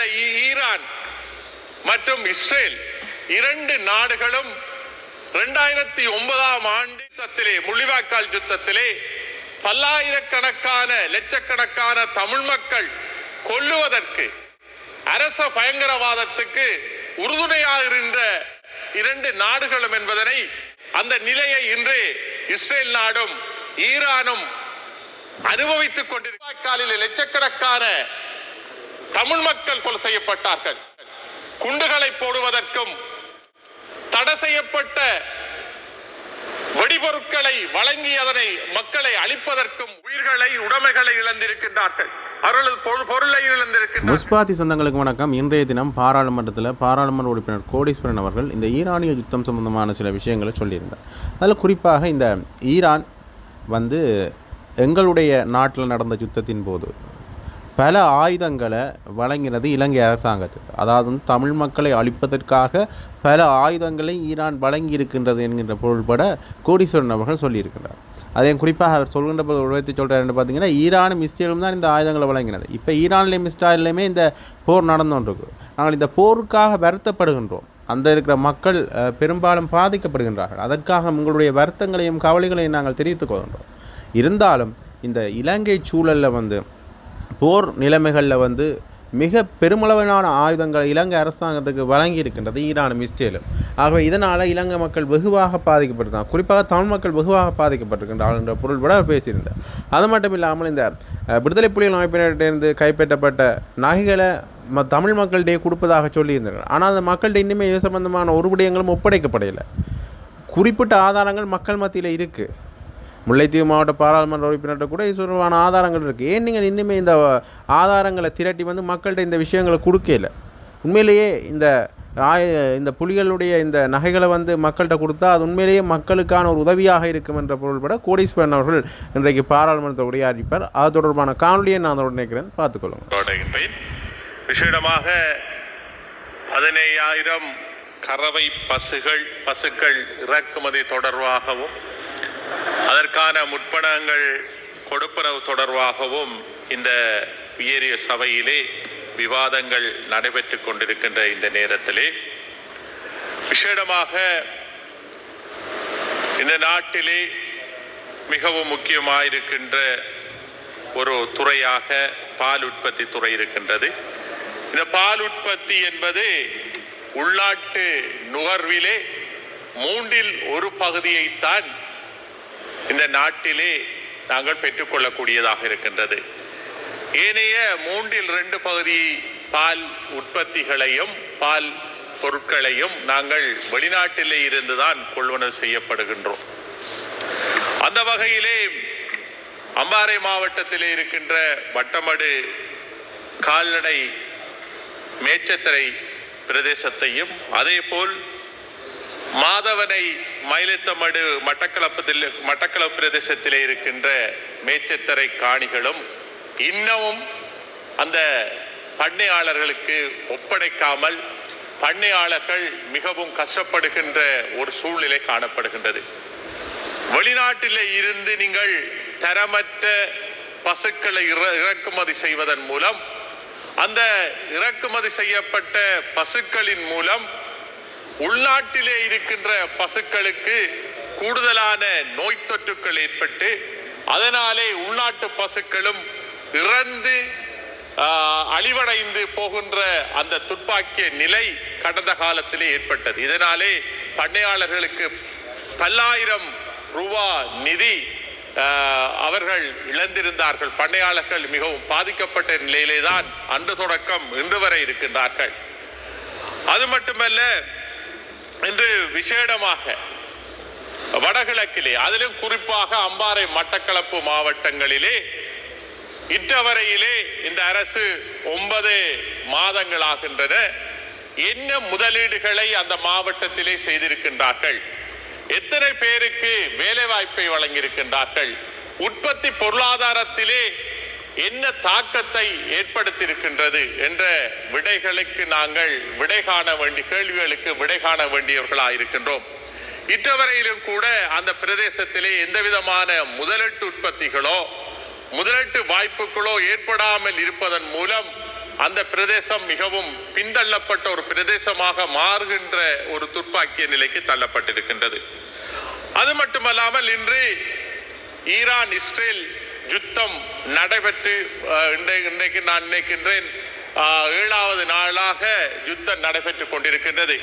இந்த ஈரான் மற்றும் இஸ்ரேல் இரண்டு நாடுகளும் இரண்டாயிரத்தி ஒன்பதாம் ஆண்டு யுத்தத்திலே முள்ளிவாய்க்கால் யுத்தத்திலே பல்லாயிரக்கணக்கான லட்சக்கணக்கான தமிழ் மக்கள் கொல்லுவதற்கு அரச பயங்கரவாதத்துக்கு உறுதுணையாக இருந்த இரண்டு நாடுகளும் என்பதனை அந்த நிலையை இன்று இஸ்ரேல் நாடும் ஈரானும் அனுபவித்துக் கொண்டிருக்காலில் லட்சக்கணக்கான தமிழ் மக்கள் கொலை செய்யப்பட்டார்கள். குண்டுகளை போடுவதற்கும் தடை செய்யப்பட்ட வெடிபொருட்களை வழங்கி அதனை மக்களை அழிப்பதற்கும் உயிர்களை உடைமைகளை இழந்திருக்கின்றார்கள். அவர்களது பொருளை முஸ்பாத்தி சொந்தங்களுக்கு வணக்கம். இன்றைய தினம் பாராளுமன்றத்தில் பாராளுமன்ற உறுப்பினர் கோடீஸ்வரன் அவர்கள் இந்த ஈரானிய யுத்தம் சம்பந்தமான சில விஷயங்களை சொல்லியிருந்தார். அதில் குறிப்பாக இந்த ஈரான் வந்து எங்களுடைய நாட்டில் நடந்த யுத்தத்தின் போது பல ஆயுதங்களை வழங்கினது இலங்கை அரசாங்கத்துக்கு அதாவது வந்து தமிழ் மக்களை அழிப்பதற்காக பல ஆயுதங்களை ஈரான் வழங்கி இருக்கின்றது என்கின்ற பொருள்பட கோடீஸ்வரன் அவர்கள் சொல்லியிருக்கிறார் அதையும் குறிப்பாக அவர் சொல்கின்ற போது உழைத்து சொல்கிறாருன்னு பார்த்தீங்கன்னா ஈரானும் இஸ்ரேலும் தான் இந்த ஆயுதங்களை வழங்கினது. இப்போ ஈரான்லேயும் இஸ்ராயல்லையுமே இந்த போர் நடந்து நாங்கள் இந்த போருக்காக வருத்தப்படுகின்றோம். அந்த இருக்கிற மக்கள் பெரும்பாலும் பாதிக்கப்படுகின்றார்கள். அதற்காக உங்களுடைய வருத்தங்களையும் கவலைகளையும் நாங்கள் தெரிவித்துக் கொள்கின்றோம். இருந்தாலும் இந்த இலங்கை சூழலில் வந்து போர் நிலைமைகளில் வந்து மிக பெருமளவிலான ஆயுதங்கள் இலங்கை அரசாங்கத்துக்கு வழங்கி இருக்கின்றது ஈரானும் இஸ்ரேலும் ஆகவே இதனால் இலங்கை மக்கள் வெகுவாக பாதிக்கப்பட்டிருந்தாங்க குறிப்பாக தமிழ் மக்கள் வெகுவாக பாதிக்கப்பட்டிருக்கின்றார் என்ற பொருள் விட பேசியிருந்தார் அது மட்டும் இல்லாமல் இந்த விடுதலை புலிகள் அமைப்பினரிடமிருந்து கைப்பற்றப்பட்ட நகைகளை ம தமிழ் மக்கள்கிட்டே கொடுப்பதாக சொல்லியிருந்தார்கள். ஆனால் அந்த மக்கள்கிட்ட இன்னுமே இது சம்பந்தமான ஒரு விடயங்களும் ஒப்படைக்கப்படையில குறிப்பிட்ட ஆதாரங்கள் மக்கள் மத்தியில் இருக்குது முல்லைத்தீவு மாவட்ட பாராளுமன்ற உறுப்பினர்கிட்ட கூட இது ஆதாரங்கள் இருக்குது ஏன் நீங்கள் இன்னுமே இந்த ஆதாரங்களை திரட்டி வந்து மக்கள்கிட்ட இந்த விஷயங்களை கொடுக்கல உண்மையிலேயே இந்த ஆய இந்த புலிகளுடைய இந்த நகைகளை வந்து மக்கள்கிட்ட கொடுத்தா அது உண்மையிலேயே மக்களுக்கான ஒரு உதவியாக இருக்கும் என்ற பொருள்பட கோடீஸ்வரன் அவர்கள் இன்றைக்கு பாராளுமன்றத்தை உரையாடிப்பார் அது தொடர்பான காணொலியை நான் அதோடு நினைக்கிறேன் பார்த்துக்கொள்ளுங்க தொடங்குகின்றேன் விசேடமாக பதினையாயிரம் கறவை பசுகள் பசுக்கள் இறக்குமதி தொடர்பாகவும் அதற்கான முற்பணங்கள் கொடுப்பனவு தொடர்பாகவும் இந்த உயரிய சபையிலே விவாதங்கள் நடைபெற்றுக் கொண்டிருக்கின்ற இந்த நேரத்திலே. விசேடமாக இந்த நாட்டிலே மிகவும் முக்கியமாயிருக்கின்ற ஒரு துறையாக பால் உற்பத்தி துறை இருக்கின்றது. இந்த பால் உற்பத்தி என்பது உள்நாட்டு நுகர்விலே மூன்றில் ஒரு பகுதியைத்தான் இந்த நாட்டிலே நாங்கள் பெற்றுக்கொள்ளக்கூடியதாக இருக்கின்றது. ஏனைய மூன்றில் ரெண்டு பகுதி பால் உற்பத்திகளையும் பால் பொருட்களையும் நாங்கள் வெளிநாட்டிலே இருந்துதான் கொள்வனவு செய்யப்படுகின்றோம். அந்த வகையிலே அம்பாறை மாவட்டத்திலே இருக்கின்ற வட்டமடு கால்நடை மேச்சத்திரை பிரதேசத்தையும் அதே போல் மாதவனை மயிலத்தமடு மட்டக்களப்பத்தில் மட்டக்களப்பு பிரதேசத்திலே இருக்கின்ற மேச்சத்தரை காணிகளும் இன்னமும் அந்த பண்ணையாளர்களுக்கு ஒப்படைக்காமல் பண்ணையாளர்கள் மிகவும் கஷ்டப்படுகின்ற ஒரு சூழ்நிலை காணப்படுகின்றது. வெளிநாட்டிலே இருந்து நீங்கள் தரமற்ற பசுக்களை இற- இறக்குமதி செய்வதன் மூலம் அந்த இறக்குமதி செய்யப்பட்ட பசுக்களின் மூலம் உள்நாட்டிலே இருக்கின்ற பசுக்களுக்கு கூடுதலான நோய் தொற்றுக்கள் ஏற்பட்டு அதனாலே உள்நாட்டு பசுக்களும் இறந்து அழிவடைந்து போகின்ற அந்த துப்பாக்கிய நிலை கடந்த காலத்திலே ஏற்பட்டது. இதனாலே பண்ணையாளர்களுக்கு பல்லாயிரம் ரூபா நிதி அவர்கள் இழந்திருந்தார்கள். பண்ணையாளர்கள் மிகவும் பாதிக்கப்பட்ட நிலையிலே தான் அன்று தொடக்கம் இன்று வரை இருக்கின்றார்கள். அது மட்டுமல்ல இன்று விசேடமாக வடகிழக்கிலே அதிலும் குறிப்பாக அம்பாறை மட்டக்களப்பு மாவட்டங்களிலே இற்றவரையிலே இந்த அரசு ஒன்பது மாதங்களாகின்றன. என்ன முதலீடுகளை அந்த மாவட்டத்திலே செய்திருக்கின்றார்கள்? எத்தனை பேருக்கு வேலை வாய்ப்பை வழங்கியிருக்கின்றார்கள்? உற்பத்தி பொருளாதாரத்திலே என்ன தாக்கத்தை ஏற்படுத்தியிருக்கின்றது என்ற விடைகளுக்கு நாங்கள் விடை காண வேண்டிய கேள்விகளுக்கு விடை காண வேண்டியவர்களாக இருக்கின்றோம். இற்றவரையிலும் கூட அந்த பிரதேசத்திலே எந்த விதமான முதலீட்டு உற்பத்திகளோ முதலீட்டு வாய்ப்புகளோ ஏற்படாமல் இருப்பதன் மூலம் அந்த பிரதேசம் மிகவும் பின்தள்ளப்பட்ட ஒரு பிரதேசமாக மாறுகின்ற ஒரு துப்பாக்கிய நிலைக்கு தள்ளப்பட்டிருக்கின்றது. அது மட்டுமல்லாமல் இன்று ஈரான் இஸ்ரேல் யுத்தம் நடைபெற்று இன்றை- இன்றைக்கு நான் நினைக்கின்றேன் ஏழாவது நாளாக யுத்தம் நடைபெற்றுக் கொண்டிருக்கின்றது.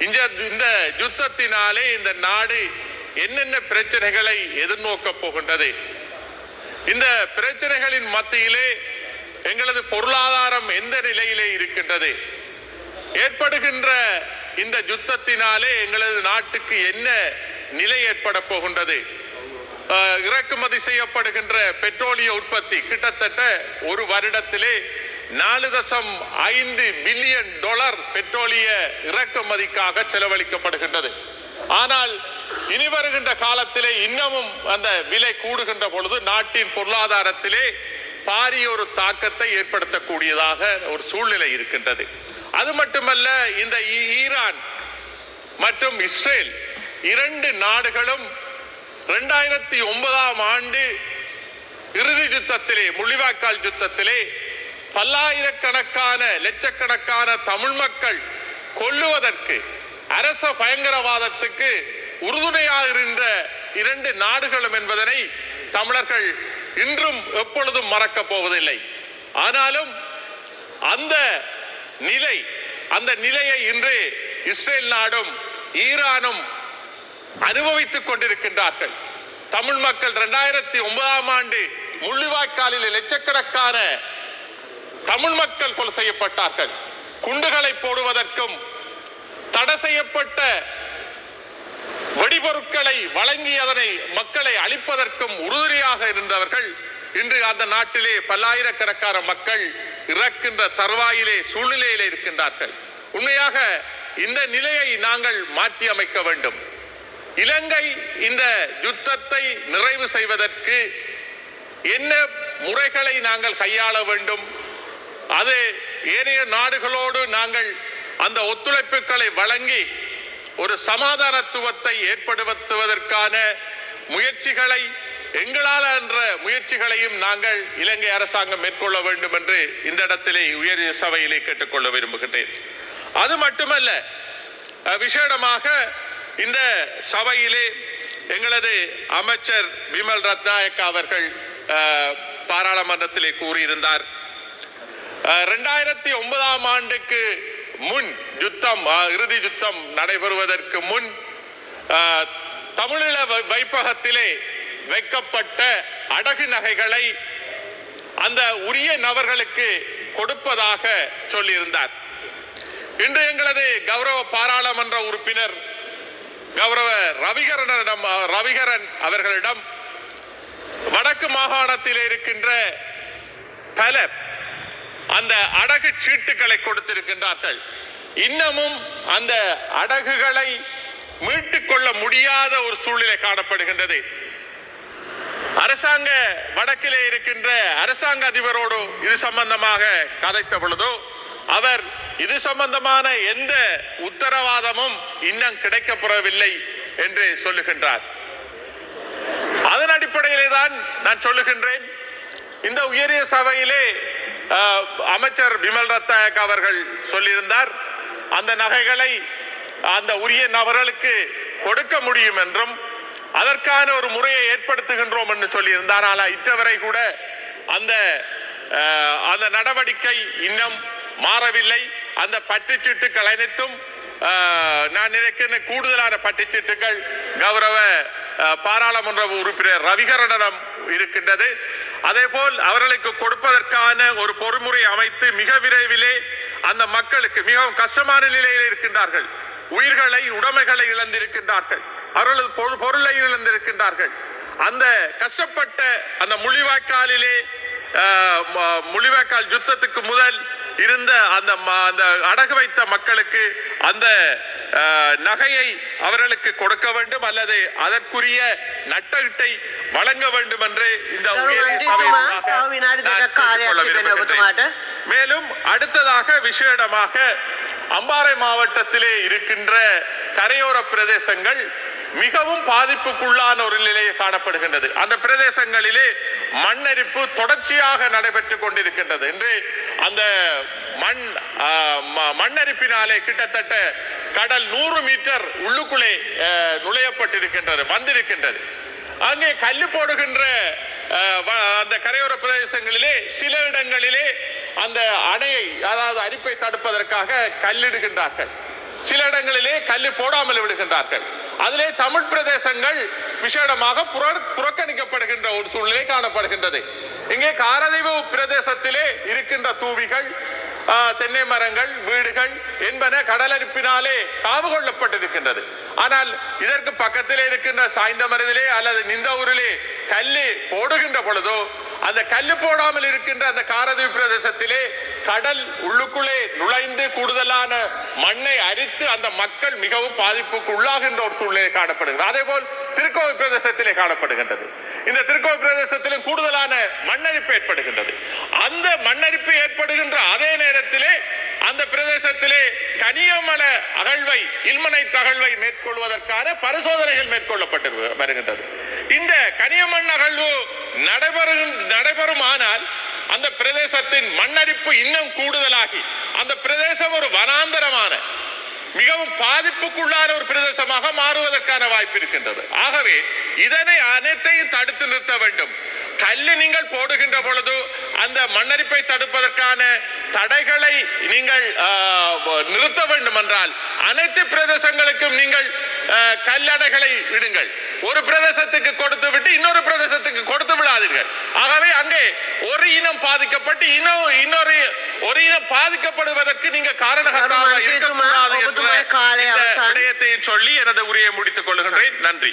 இந்த இந்த யுத்தத்தினாலே இந்த நாடு என்னென்ன பிரச்சனைகளை எதிர்நோக்கப் போகின்றது. இந்த பிரச்சனைகளின் மத்தியிலே எங்களது பொருளாதாரம் எந்த நிலையிலே இருக்கின்றது. ஏற்படுகின்ற இந்த யுத்தத்தினாலே எங்களது நாட்டுக்கு என்ன நிலை ஏற்பட போகின்றது. இறக்குமதி செய்யப்படுகின்ற பெட்ரோலிய உற்பத்தி கிட்டத்தட்ட ஒரு வருடத்திலே நாலு தசம் ஐந்து பில்லியன் டாலர் பெட்ரோலிய இறக்குமதிக்காக செலவழிக்கப்படுகின்றது. ஆனால் இனி வருகின்ற காலத்திலே இன்னமும் அந்த விலை கூடுகின்ற பொழுது நாட்டின் பொருளாதாரத்திலே பாரிய ஒரு தாக்கத்தை ஏற்படுத்தக்கூடியதாக ஒரு சூழ்நிலை இருக்கின்றது. அது மட்டுமல்ல இந்த ஈரான் மற்றும் இஸ்ரேல் இரண்டு நாடுகளும் இரண்டாயிரத்தி ஒன்பதாம் ஆண்டு இறுதி யுத்தத்திலே முள்ளிவாய்க்கால் யுத்தத்திலே பல்லாயிரக்கணக்கான லட்சக்கணக்கான தமிழ் மக்கள் கொல்லுவதற்கு அரச பயங்கரவாதத்துக்கு உறுதுணையாக இரண்டு நாடுகளும் என்பதனை தமிழர்கள் இன்றும் எப்பொழுதும் மறக்கப் போவதில்லை. ஆனாலும் அந்த நிலை அந்த நிலையை இன்று இஸ்ரேல் நாடும் ஈரானும் அனுபவித்துக் கொண்டிருக்கின்றார்கள். தமிழ் மக்கள் இரண்டாயிரத்தி ஒன்பதாம் ஆண்டு முள்ளிவாய்க்காலில் லட்சக்கணக்கான தமிழ் மக்கள் கொலை செய்யப்பட்டார்கள். குண்டுகளை போடுவதற்கும் தடை செய்யப்பட்ட வெடிபொருட்களை வழங்கி அதனை மக்களை அழிப்பதற்கும் உறுதுணையாக இருந்தவர்கள் இன்று அந்த நாட்டிலே பல்லாயிரக்கணக்கான மக்கள் இறக்கின்ற தருவாயிலே சூழ்நிலையிலே இருக்கின்றார்கள். உண்மையாக இந்த நிலையை நாங்கள் மாற்றி அமைக்க வேண்டும். இலங்கை இந்த யுத்தத்தை நிறைவு செய்வதற்கு என்ன முறைகளை நாங்கள் கையாள வேண்டும்? அது ஏனைய நாடுகளோடு நாங்கள் அந்த ஒத்துழைப்புகளை வழங்கி ஒரு சமாதானத்துவத்தை ஏற்படுத்துவதற்கான முயற்சிகளை எங்களால் என்ற முயற்சிகளையும் நாங்கள் இலங்கை அரசாங்கம் மேற்கொள்ள வேண்டும் என்று இந்த இடத்திலே உயர் சபையிலே கேட்டுக்கொள்ள விரும்புகின்றேன். அது மட்டுமல்ல விசேடமாக இந்த சபையிலே எங்களது அமைச்சர் விமல் ரத்நாயக்க அவர்கள் பாராளுமன்றத்திலே கூறியிருந்தார். ரெண்டாயிரத்தி ஒன்பதாம் ஆண்டுக்கு முன் யுத்தம் இறுதி யுத்தம் நடைபெறுவதற்கு முன் தமிழீழ வை- வைப்பகத்திலே வைக்கப்பட்ட அடகு நகைகளை அந்த உரிய நபர்களுக்கு கொடுப்பதாக சொல்லியிருந்தார். இன்று எங்களது கௌரவ பாராளுமன்ற உறுப்பினர் கௌரவ ரவிகரனிடம் ரவிகரன் அவர்களிடம் வடக்கு மாகாணத்தில் இருக்கின்ற பலர் அந்த அடகு சீட்டுகளை கொடுத்திருக்கின்றார்கள். இன்னமும் அந்த அடகுகளை மீட்டுக் கொள்ள முடியாத ஒரு சூழ்நிலை காணப்படுகின்றது. அரசாங்க வடக்கிலே இருக்கின்ற அரசாங்க அதிபரோடு இது சம்பந்தமாக கதைத்த பொழுதோ அவர் இது சம்பந்தமான எந்த உத்தரவாதமும் இன்னும் கிடைக்கப்பெறவில்லை என்று சொல்லுகின்றார். அதன் அடிப்படையிலே தான் நான் சொல்லுகின்றேன். இந்த உயரிய சபையிலே அமைச்சர் விமல் ரத்நாயக் அவர்கள் சொல்லியிருந்தார் அந்த நகைகளை அந்த உரிய நபர்களுக்கு கொடுக்க முடியும் என்றும் அதற்கான ஒரு முறையை ஏற்படுத்துகின்றோம் என்று சொல்லியிருந்தார். ஆனால் இற்றவரை கூட அந்த அந்த நடவடிக்கை இன்னும் மாறவில்லை. அந்த பட்டுச்சீட்டுகள் அனைத்தும் நான் நினைக்கிற கூடுதலான பட்டுச்சீட்டுகள் கௌரவ பாராளுமன்ற உறுப்பினர் ரவிகரனிடம் இருக்கின்றது. அதே போல் அவர்களுக்கு கொடுப்பதற்கான ஒரு பொறுமுறை அமைத்து மிக விரைவிலே அந்த மக்களுக்கு மிகவும் கஷ்டமான நிலையில் இருக்கின்றார்கள். உயிர்களை உடைமைகளை இழந்திருக்கின்றார்கள். அவர்களது பொருளை இழந்திருக்கின்றார்கள். அந்த கஷ்டப்பட்ட அந்த முள்ளிவாய்க்காலிலே ம- முள்ளிவாய்க்கால் யுத்தத்துக்கு முதல் இருந்த அந்த அந்த அடகு வைத்த மக்களுக்கு அந்த நகையை அவர்களுக்கு கொடுக்க வேண்டும் அல்லது அதற்குரிய நட்டகத்தை வழங்க வேண்டும் என்று இந்த மேலும் அடுத்ததாக விசேடமாக அம்பாறை மாவட்டத்திலே இருக்கின்ற கரையோர பிரதேசங்கள் மிகவும் பாதிப்புக்குள்ளான ஒரு நிலையை காணப்படுகின்றது. அந்த பிரதேசங்களிலே மண்ணரிப்பு தொடர்ச்சியாக நடைபெற்றுக் கொண்டிருக்கின்றது. என்று அந்த மண் மண்ணரிப்பினாலே கிட்டத்தட்ட கடல் நூறு மீட்டர் உள்ளுக்குள்ளே நுழையப்பட்டிருக்கின்றது வந்திருக்கின்றது. அங்கே கல்லு போடுகின்ற அந்த கரையோர பிரதேசங்களிலே சில இடங்களிலே அந்த அணையை அதாவது அரிப்பை தடுப்பதற்காக கல்லிடுகின்றார்கள். சில இடங்களிலே கல்லு போடாமல் விடுகின்றார்கள். அதிலே தமிழ் பிரதேசங்கள் விசேடமாக புற- இருக்கின்ற ஒரு சூழ்நிலை காணப்படுகின்றது. இங்கே காரதீவு பிரதேசத்திலே இருக்கின்ற தூவிகள் தென்னை மரங்கள் வீடுகள் என்பன கடலரிப்பினாலே காவு கொள்ளப்பட்டிருக்கின்றது. ஆனால் இதற்கு பக்கத்திலே இருக்கின்ற சாய்ந்த மருதிலே அல்லது நிந்த ஊரிலே கல்லு போடுகின்ற பொழுதோ அந்த கல்லு போடாமல் இருக்கின்ற அந்த காரதீவு பிரதேசத்திலே கடல் உள்ளுக்குள்ளே நுழைந்து கூடுதலான மண்ணை அரித்து அந்த மக்கள் மிகவும் பாதிப்புக்கு உள்ளாகின்ற ஒரு சூழ்நிலை காணப்படுகிறது. அதே போல் திருக்கோவை பிரதேசத்திலே காணப்படுகின்றது. இந்த திருக்கோவை பிரதேசத்திலும் கூடுதலான மண்ணரிப்பு ஏற்படுகின்றது. அந்த மண்ணரிப்பு ஏற்படுகின்ற அதே நேரத்திலே அந்த பிரதேசத்திலே கனியமல அகழ்வை இல்மனை தகழ்வை மேற்கொள்வதற்கான பரிசோதனைகள் மேற்கொள்ளப்பட்டு வருகின்றது. இந்த கனியமண் அகழ்வு நடைபெறும் நடைபெறுமானால் அந்த பிரதேசத்தின் மண்ணரிப்பு இன்னும் கூடுதலாகி அந்த பிரதேசம் ஒரு வனாந்தரமான மிகவும் பாதிப்புக்குள்ளான ஒரு பிரதேசமாக மாறுவதற்கான வாய்ப்பு இருக்கின்றது. ஆகவே இதனை அனைத்தையும் தடுத்து நிறுத்த வேண்டும். கல்லு நீங்கள் போடுகின்ற பொழுது அந்த மண்ணரிப்பை தடுப்பதற்கான தடைகளை நீங்கள் நிறுத்த வேண்டும் என்றால் அனைத்து பிரதேசங்களுக்கும் நீங்கள் கல்லடைகளை விடுங்கள் ஒரு பிரதேசத்துக்கு கொடுத்து விட்டு இன்னொரு பிரதேசத்துக்கு கொடுத்து விடாதீர்கள். ஆகவே அங்கே ஒரு இனம் பாதிக்கப்பட்டு இன்னும் இன்னொரு ஒரு இனம் பாதிக்கப்படுவதற்கு நீங்க காரணகர்த்தாவாக மன்னிக்குமா, இருக்கக்கூடாது என்ற. விடயத்தை சொல்லி எனது உரையை முடித்துக் கொள்கின்றேன் நன்றி.